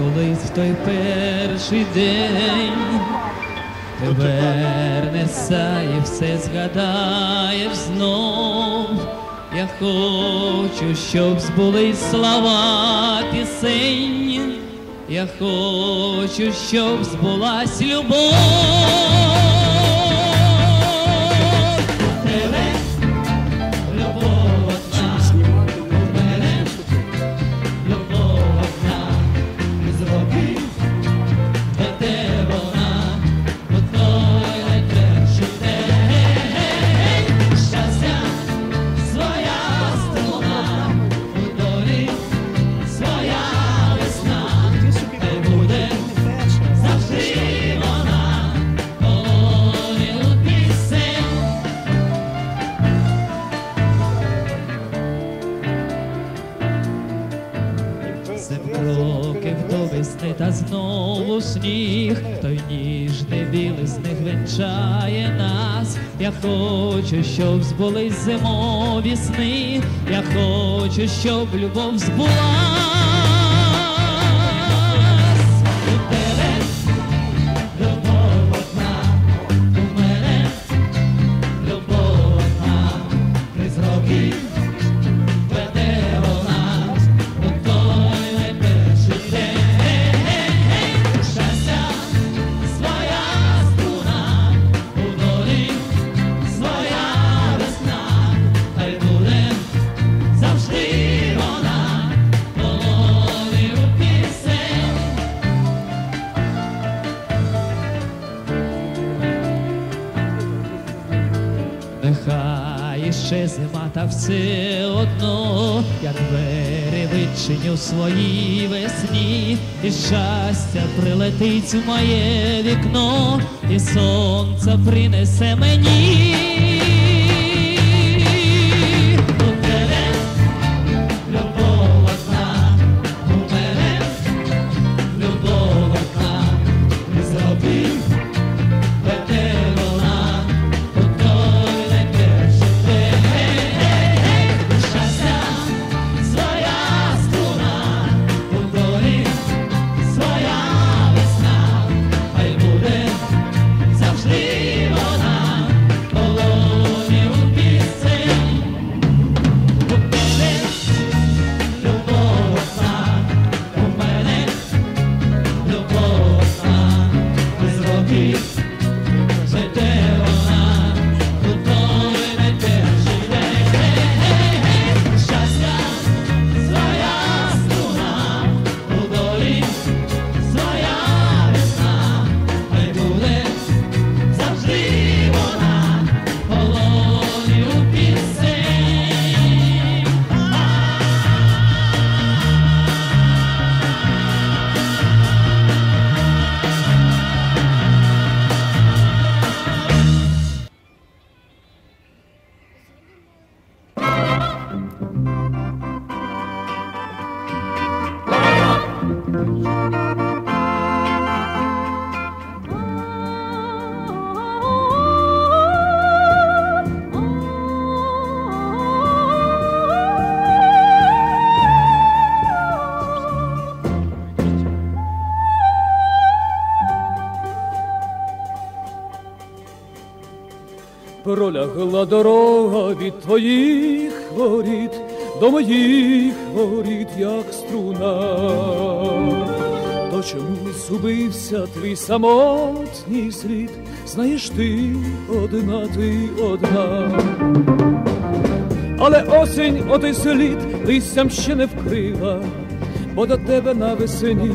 колись в той перший день ти вернешся і все згадаєш знов. Я хочу, щоб збулись слова пісень. Я хочу, щоб збулась любов. Та знову сніг, той ніжний білий сніг венчає нас. Я хочу, щоб збулись зимові сни, я хочу, щоб любов збулась. Нехай зима, та все одно, я двері відчиню свої весні, і щастя прилетить в моє вікно, і сонце принесе мені. Пролягла дорога від твоїх воріт до моїх воріт, як струна. То чому зубився твій самотній слід? Знаєш ти одна, ти одна. Але осінь отой слід листям ще не вкрила, бо до тебе на весені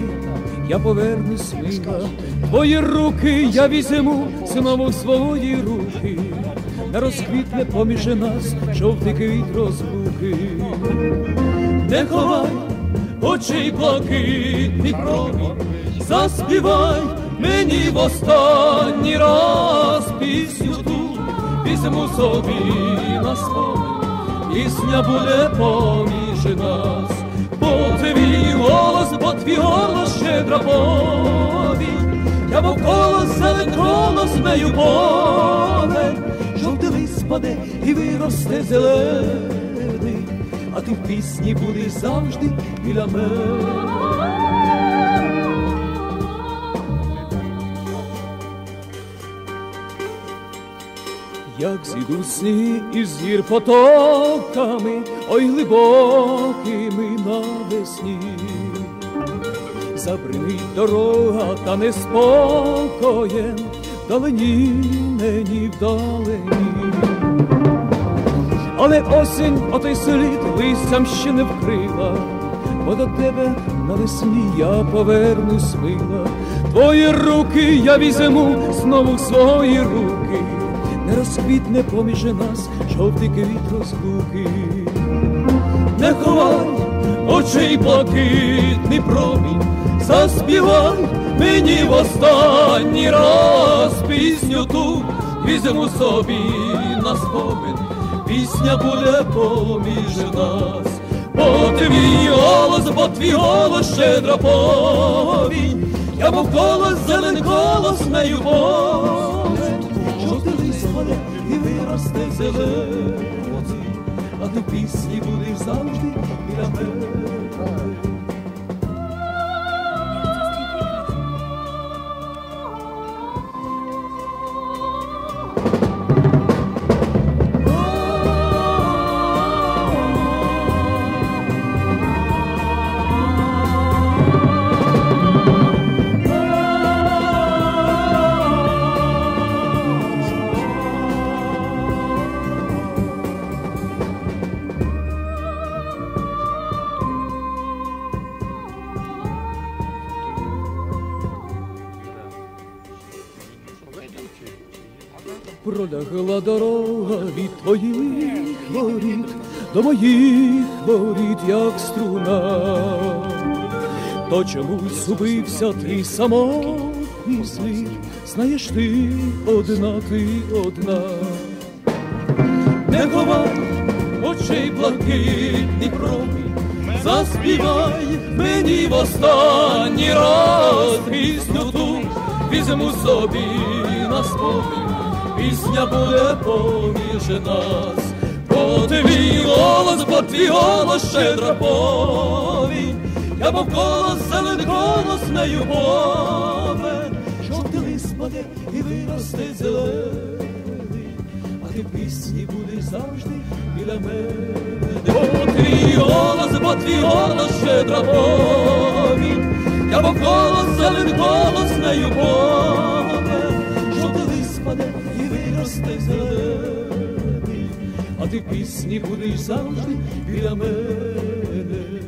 я повернусь мила. Твої руки я візьму знову в свої руки, не розквітне поміж нас жовтий квіт розлуки. Не ховай очей блакитний промінь, заспівай мені в останній раз пісню ту, візьму собі на спомин, пісня буде поміж нас, бо твій голос, бо твій голос щедра повінь, я навколо зеленколо змею поле, жовтий лист спаде і виросте зелений, а ти в пісні будеш завжди біля мене. Як зійду сні із гір потоками, ой глибокими навесні, забринить дорога та неспокоєм вдалині мені вдалині. Але осінь отой слід листям ще не вкрила, бо до тебе навесні я повернусь мила. Твої руки я візьму знову в свої руки, не розквітне поміж нас жовтий квіт розлуки. Не ховай очей блакитний промінь, заспівай мені в останній раз пісню ту візьму собі на спомин, пісня буде поміж нас, бо твій голос, бо твій голос щедра повінь, я мов колос, зелений колос нею повен, жовтий лист паде і виросте зелений, а ти пісні будеш завжди біля мене. Пролягла дорога від твоїх воріт. До моїх воріт, як струна, то чомусь убився твій самотній слід, знаєш ти одна, ти одна, не ховай очей блакитний промінь, заспівай мені в останній раз пісню ту, візьму собі на спомін пісня буде поміж нас, бо твій голос, бо твій голос щедра повінь, я мов колос, зелений колос нею повен, жовтий лист паде і виросте зелений, а ти в пісні будеш завжди біля мене, бо твій голос, бо твій голос щедра повінь, я мов колос, зелений колос нею повен, росте зелений, а ти пісні будеш завжди біля мене.